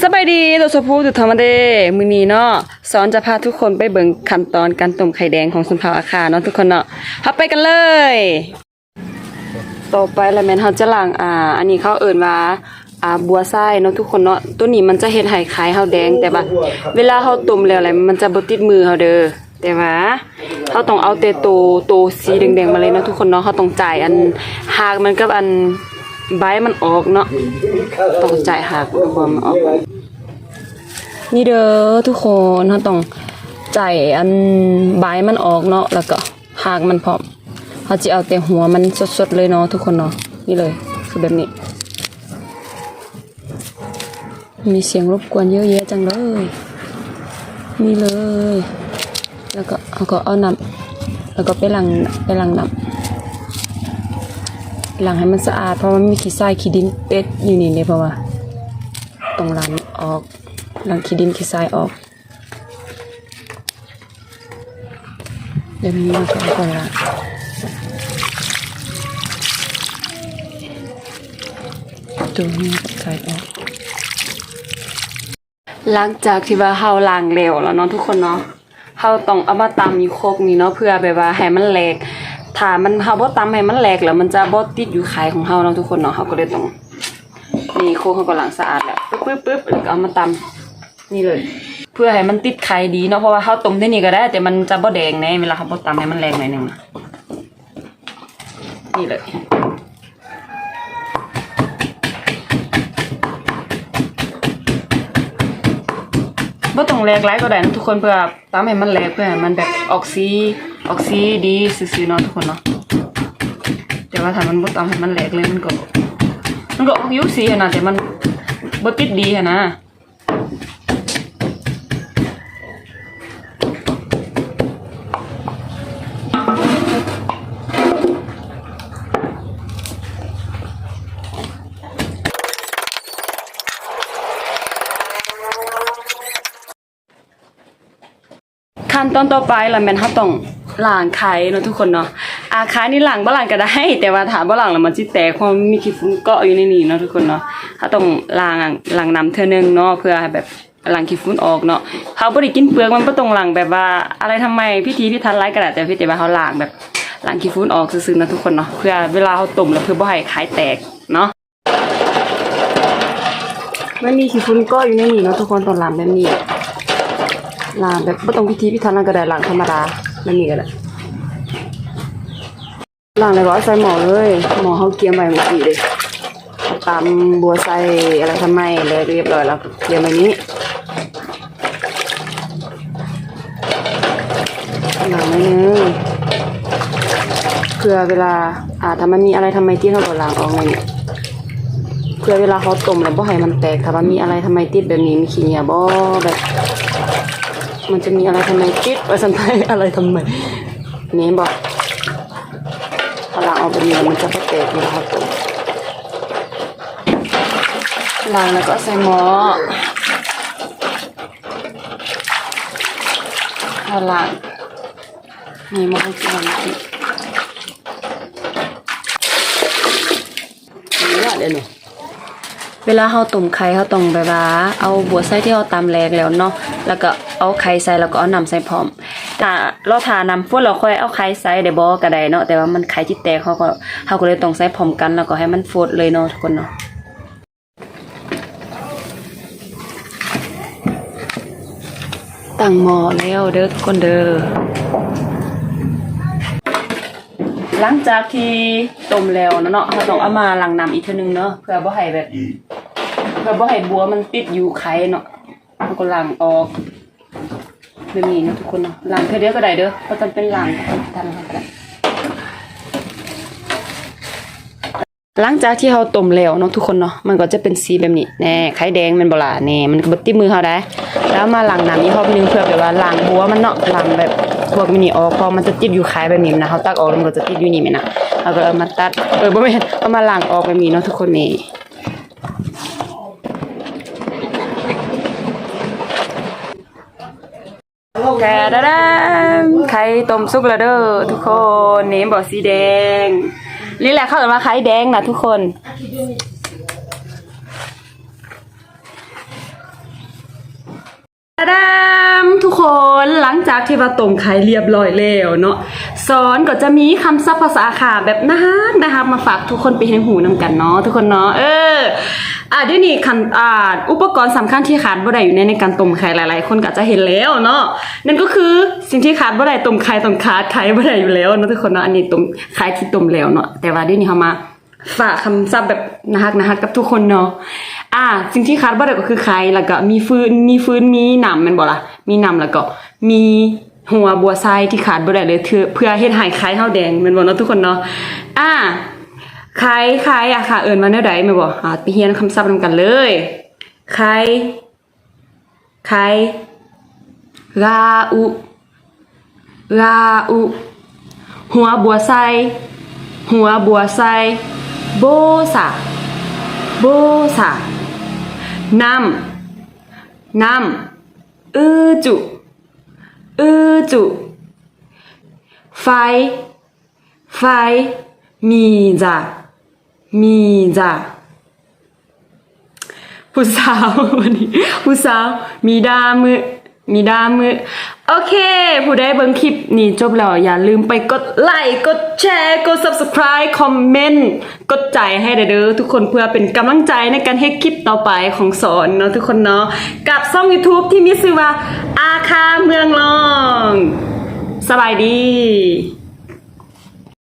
สบายดีตัวสพูตุธรรมเดมือนี้เนาะสอนจะพาทุกคนไปเบิ่งขั้นตอนการต้มไข่แดงของสุนทรอาคาเนาะทุกคนเนาะเฮาไปกันเลย ต่อไปแล้วแม่นเฮาจะล้างอ่า อันนี้เขาเอิ้นว่าอ่าบัวทรายเนาะทุกคนเนาะตัวนี้มันจะเฮ็ดให้ไข่เฮาแดงแต่ว่าเวลาเฮาต้มแล้วอะไรมันจะบ่ติดมือเฮาเด้อแต่ว่าเฮาต้องเอาแต่โตโตสีแดงๆมาเลยเนาะทุกคนเนาะเฮาต้องจ่ายอันหากมันกับอัน ใบมันออกเนาะต้องจ่ายหากบ่มันออก นี่เด้อทุกคนเราต้องใจายอันใบมันออกเนาะแล้วก็หากมันพร้อมเขาจะเอาแต่หัวมันสดๆเลยเนาะทุกคนเนาะนี่เลยคือแบบนี้ มีเสียงรบกวนเยอะแยะจังเลยนี่เลย แล้วก็เอาก็เอาน้ำแล้วก็ไปล้างไปล้างน้ำ ล้างให้มันสะอาดเพราะมันมีขี้ทรายขี้ดินเป็ดอยู่นี่เลยเพราะว่าต้องล้างออก หลังขี้ดินขี้ทรายออก เดี๋ยวนี้มันก็ก่อนละตัวนี้ก็ใส่ออกหลังจากที่ว่าเฮาล้างแล้วแล้วเนาะทุกคนเนาะเฮาต้องเอามาตำอยู่โคกนี่เนาะเพื่อแบบว่าให้มันแหลก ถ้ามันเฮาบ่ตำให้มันแหลกแล้วมันจะบ่ติดอยู่ไข่ของเฮาเนาะทุกคนเนาะเฮาก็เลยต้องนี่โคเขาก็ล้างสะอาดแล้วปึ๊บปึ๊บปึ๊บแล้วก็เอามาตำนี่เลย เพื่อให้มันติดไข่ดีเนาะเพราะว่าข้าต้มที่นี่ก็ได้ แต่มันจะบ่แดงแน่เวลาเขาบ่ตำให้มันแรงหน่อยหนึงนะนี่เลยบ่ต้องแรงไรก็ได้นะทุกคนเพื่อตำให้มันแรงเพื่อให้มันแบบออกสี ออกสีดีซื่อๆเนาะทุกคนเนาะแต่ว่าถ้ามันบ่ตำให้มันแรงเลยมันก็มันก็ออกยุสีอะนะแต่มันบ่ติดดีอะนะขั้นตอนต่อไปล่ะแม่นเฮาต้อง หล้างไข่เนาะทุกคนเนาะอาไข่นี่หล้างบ่ล้างก็ได้ แต่ว่าถ้าบ่ล้างแล้วมันสิแตกเพราะมันมีขี้ฝุ่นเกาะอยู่ในนี้เนาะทุกคนเนาะเฮาต้องล้างล้างน้ำเทื่อนึงเนาะเพื่อแบบหล้างขี้ฝุ่นออกเนาะเฮาบ่ได้กินเปลือกมันบ่ต้องล้างแบบว่าอะไรทำไมพิธีพิธันหลายก็ได้แต่พี่แต่ว่าเฮาล้างแบบหล้างขี้ฝุ่นออกซื่อๆนะทุกคนเนาะเพื่อเวลาเฮาต้มแล้วเพื่อบ่ให้ไข่แตกเนาะมันมีขี้ฝุ่นเกาะอยู่ในนี้เนาะทุกคนต้องล้างแบบนี้ล้างแบบไม่ต้องพิธีพิธันล้างก็ได้ล้างธรรมดา แบบนี้ก็ได้ล้างเลยร้อยใส่หม้อเลยหม้อเขาเกียมไว้เมื่อกี้เลยตามบัวใส่อะไรทำไมเลยเรียบร้อยแล้วเกียมไว้นี้ล้างไว้นึงเพื่อเวลาอ่าถ้ามันมีอะไรทำไมที่เขาก็ล้างออกในนี้เพื่อเวลาเขาต้มแล้วบ่ให้มันแตกถ้ามันมีอะไรทำไมติดแบบนี้มีขี้เหนียวบ่แบบ มันจะมีอะไรทำไมติดไว้สันไทอะไรทำไมนี่บอกพลังเอาไปเนี้มันจะไม่แตกนะครับผมล้างแล้วก็ใส่หม้อพลังนี่หม้อที่มันติดนี่แหละเดี๋ยวนี้ เวลาเฮาต้มไข่เฮาต้องแบบว่าเอาบัวใส่ที่เฮาตำแลกแล้วเนาะแล้วก็เอาไข่ใส่แล้วก็เอาน้ำใส่พร้อมถ้าเราทาน้ำฝนเราค่อยเอาไข่ใส่ได้บ่ก็ได้เนาะแต่ว่ามันไข่ที่แตกเขาก็เฮาก็เลยต้องใส่พร้อมกันแล้วก็ให้มันฟูดเลยเนาะทุกคนเนาะตั้งหม้อแล้วเด้อทุกคนเด้อหลังจากที่ต้มแล้วเนาะเราต้องเอามาล้างน้ำอีกเทื่อนึงเนาะเพื่อบ่ให้แบบ เพื่อบ่ให้บัวมันติดอยู่ไข่เนาะแล้วก็ล้างออกแบบนี้นะทุกคนเนาะล้างเท่เดียวก็ได้เด้อเพราะมันเป็นล้างทำก็ได้หลังจากที่เราต้มแล้วเนาะทุกคนเนาะมันก็จะเป็นสีแบบนี้แน่ไข่แดงมันบล่ะแน่มันก็บ่ติดมือเฮาได้ แล้วมาล้างน้ำอีกรอบนึงเพื่อแบบว่าล้างบัวมันเนาะล้างแบบพวกมินี่ออกเพอมันจะติดอยู่ไข่แบบนี้นะเฮาตักออกแล้วมันก็จะติดอยู่นี่แม่นะเราก็เอามาตัดเออบ่แม่นเอามาล้างออกแบบนี้เนาะทุกคนนี่ แกดาดามไข่ต้มซุกระเด้อทุกคนเนมบอกสีแดง นี่แหละเข้ากันมาไข่แดงนะทุกคน ดามทุกคนหลังจากที่ว่าต้มไข่เรียบร้อยแล้วเนาะ สอนก็จะมีคำศัพท์ภาษาอาขาแบบน่ารักนะคะมาฝากทุกคนไปให้หูนำกันเนาะทุกคนเนาะเอออะเดี๋ยวนี้คันอ่าอุปกรณ์สำคัญที่ขาดบ่ได้อยู่ในในการต้มไข่หลาย ๆ คนก็จะเห็นแล้วเนาะนั่นก็คือสิ่งที่ขาดบ่ได้ต้มไข่ต้มขาดไข่บ่ได้อยู่แล้วเนาะทุกคนเนาะอันนี้ต้มไข่ที่ต้มแล้วเนาะแต่ว่าเดี๋ยวนี้เฮามาฝากคำศัพท์แบบนะฮักนะฮักกับทุกคนเนาะ อ่า สิ่งที่ขาดบ่ได้ก็คือไข่แล้วก็มีฟืน มีฟืน มีน้ำม่นบ่ล่ะมีน้ำแล้วก็มี หัวบัวไซที่ขาดบ่ได้เลยเพื่อเพื่อเฮ็ดให้ไข่เฮาแดงแม่นบ่เนาะทุกคนเนาะอ่าใครใครอะค่ะ เอิญมาแนวใดแม่นบ่อ่าไปเรียนคำศัพท์นำกันเลยใครใครราอุราอุหัวบัวไซหัวบัวไซโบสะโบสะน้ำน้ำอือจุ อือจุ ไฟ ไฟ มีจ้ะมีจ้ะผู้สาววันนี้ผู้สาวมีดามือ มีด้ามือ โอเค ผู้ไดเบิ่งคลิปนี้จบแล้ว อย่าลืมไปกดไลค์กดแชร์กด subscribe คอมเมนต์กดใจให้เด้อทุกคนเพื่อเป็นกำลังใจในการให้คลิปต่อไปของสอนเนาะทุกคนเนาะกับช่อง YouTube ที่มีชื่อว่าอาคาเมืองลอง สบายดี